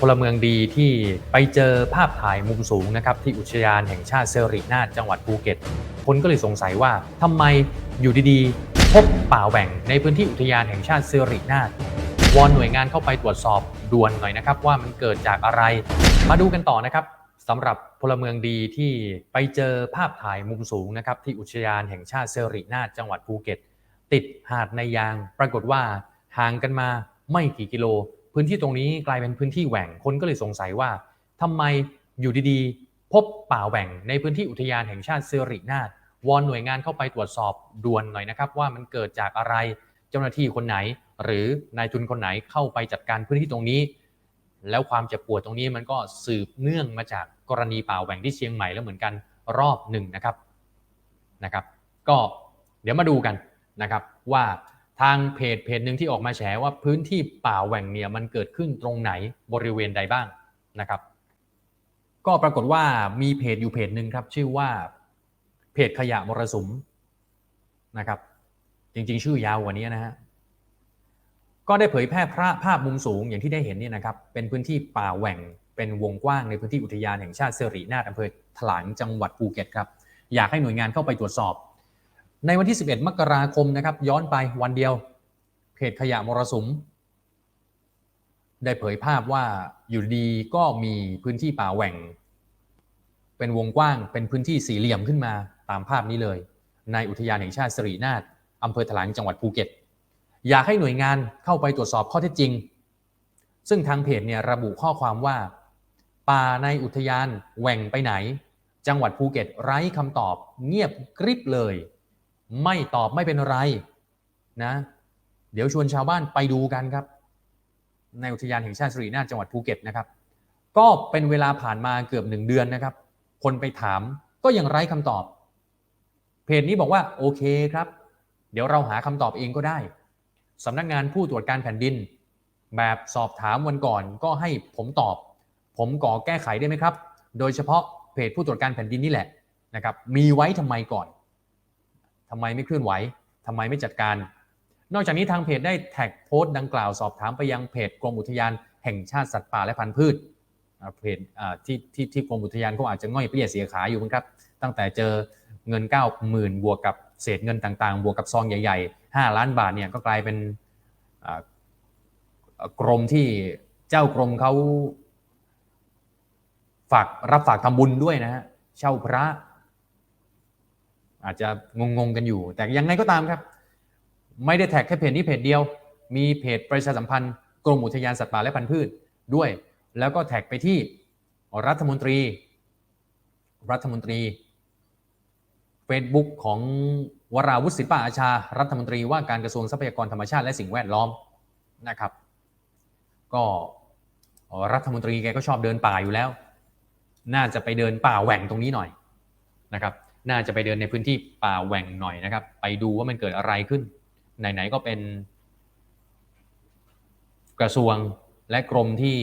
พลเมืองดีที่ไปเจอภาพถ่ายมุมสูงนะครับที่อุทยานแห่งชาติเซรินาจังหวัดภูเก็ต คนก็เลยสงสัยว่าทำไมอยู่ดีๆ พบป่าแหว่งในพื้นที่อุทยานแห่งชาติเซรินาวอนหน่วยงานเข้าไปตรวจสอบด่วนหน่อยนะครับ ว่ามันเกิดจากอะไร มาดูกันต่อนะครับสำหรับพลเมืองดีที่ไปเจอภาพถ่ายมุมสูงนะครับที่อุทยานแห่งชาติเซรินาจังหวัดภูเก็ต ติดหาดในยาง ปรากฏว่าห่างกันมาไม่กี่กิโล พื้นที่ตรงนี้กลายเป็นพื้นที่แหว่งคนก็เลยสงสัยว่าทำไมอยู่ดีๆ พบป่าแหว่งในพื้นที่อุทยานแห่งชาติเซรินาถวอนหน่วยงานเข้าไปตรวจสอบด่วนหน่อยนะครับ ว่ามันเกิดจากอะไรเจ้าหน้าที่คนไหน หรือนายทุนคนไหนเข้าไปจัดการพื้นที่ตรงนี้ แล้วความเจ็บปวดตรงนี้มันก็สืบเนื่องมาจากกรณีป่าแหว่งที่เชียงใหม่แล้วเหมือนกันรอบหนึ่งนะครับนะครับ ก็เดี๋ยวมาดูกันนะครับว่า ทางเพจเพจหนึ่งที่ออกมาแฉว่าพื้นที่ป่าแหว่งเนี่ยมันเกิดขึ้นตรงไหนบริเวณใดบ้างนะครับ ก็ปรากฏว่ามีเพจอยู่เพจหนึ่งครับ ชื่อว่าเพจขยะมรสุมนะครับ จริงๆ ชื่อยาวกว่านี้นะฮะก็ได้เผยแพร่พระภาพมุมสูงอย่างที่ได้เห็นเนี่ยนะครับ เป็นพื้นที่ป่าแหว่งเป็นวงกว้างในพื้นที่อุทยานแห่งชาติเสรีนาถอำเภอถลางจังหวัดภูเก็ตครับ อยากให้หน่วยงานเข้าไปตรวจสอบ ในวันที่ 11 มกราคมนะครับ ย้อนไปวันเดียว เพจขยะมรสุม ได้เผยภาพว่าอยู่ดีก็มีพื้นที่ป่าแหว่ง เป็นวงกว้างเป็นพื้นที่สี่เหลี่ยมขึ้นมาตามภาพนี้เลย ในอุทยานแห่งชาติสิรินาถอำเภอถลางจังหวัดภูเก็ต อยากให้หน่วยงานเข้าไปตรวจสอบข้อเท็จจริง ซึ่งทางเพจเนี่ยระบุข้อความว่า ป่าในอุทยานแหว่งไปไหน จังหวัดภูเก็ตไร้คำตอบเงียบกริบเลย ไม่ตอบไม่เป็นไรนะ เดี๋ยวชวนชาวบ้านไปดูกันครับ ในอุทยานแห่งชาติสิรินาถจังหวัดภูเก็ตนะครับ ก็เป็นเวลาผ่านมาเกือบหนึ่งเดือนนะครับ คนไปถามก็ยังไร้คำตอบ เพจนี้บอกว่าโอเคครับ เดี๋ยวเราหาคำตอบเองก็ได้สำนักงานผู้ตรวจการแผ่นดิน แบบสอบถามวันก่อนก็ให้ผมตอบ ผมก่อแก้ไขได้ไหมครับ โดยเฉพาะเพจผู้ตรวจการแผ่นดินนี่แหละนะครับ มีไว้ทำไมก่อน ทำไมไม่เคลื่อนไหวทำไมไม่จัดการ นอกจากนี้ทางเพจได้แท็กโพสต์ดังกล่าวสอบถามไปยังเพจกรมอุทยานแห่งชาติสัตว์ป่าและพันธุ์พืชอ่าเพจที่ที่ที่กรมอุทยานเขาอาจจะง่อยเปรี้ยเสียขาอยู่มั้งครับ ตั้งแต่เจอเงิน 90,000 บวกกับเศษเงินต่างๆ บวกกับซองใหญ่ๆ 5 ล้านบาทเนี่ยก็กลายเป็นกรมที่เจ้ากรมเขาฝากรับฝากทำบุญด้วยนะฮะเช่าพระ อาจจะงงๆกันอยู่ แต่ยังไงก็ตามครับ ไม่ได้แท็กแค่เพจนี้เพจเดียว มีเพจประชาสัมพันธ์กรมอุทยานสัตว์ป่าและพันธุ์พืชด้วย แล้วก็แท็กไปที่รัฐมนตรี รัฐมนตรี Facebook ของวราวุฒิศิลปะอาชา รัฐมนตรีว่าการกระทรวงทรัพยากรธรรมชาติและสิ่งแวดล้อมนะครับ ก็รัฐมนตรีแกก็ชอบเดินป่าอยู่แล้ว น่าจะไปเดินป่าแหว่งตรงนี้หน่อยนะครับ น่าจะไปเดินในพื้นที่ป่าแหว่งหน่อยนะครับ ไปดูว่ามันเกิดอะไรขึ้น ไหนๆก็เป็น กระทรวงและกรมที่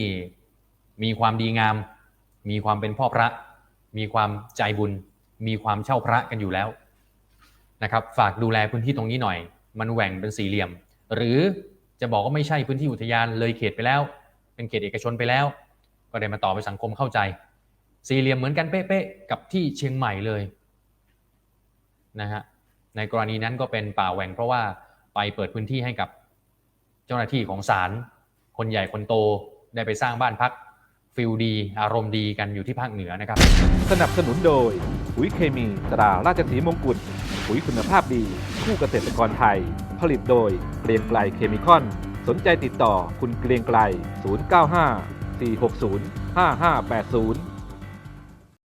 มีความดีงาม มีความเป็นพ่อพระ มีความใจบุญ มีความเช่าพระกันอยู่แล้วนะครับ ฝากดูแลพื้นที่ตรงนี้หน่อย มันแหว่งเป็นสี่เหลี่ยม หรือจะบอกว่าไม่ใช่พื้นที่อุทยานเลยเขตไปแล้ว เป็นเขตเอกชนไปแล้ว ก็ได้มาต่อไปสังคมเข้าใจ สี่เหลี่ยมเหมือนกันเป๊ะๆกับที่เชียงใหม่เลย นะฮะในกรณีนั้นก็เป็นป่าแหว่งเพราะว่าไปเปิดพื้นที่ให้กับเจ้าหน้าที่ของศาลคนใหญ่คนโตได้ไปสร้างบ้านพักฟิลดี อารมณ์ดีกันอยู่ที่ภาคเหนือนะครับ สนับสนุนโดยปุ๋ยเคมีตราราชสีมงกุฎปุ๋ยคุณภาพดีคู่เกษตรกรไทย ผลิตโดยเกรียงไกลเคมีคอน สนใจติดต่อคุณเกรียงไกล 095 460 5580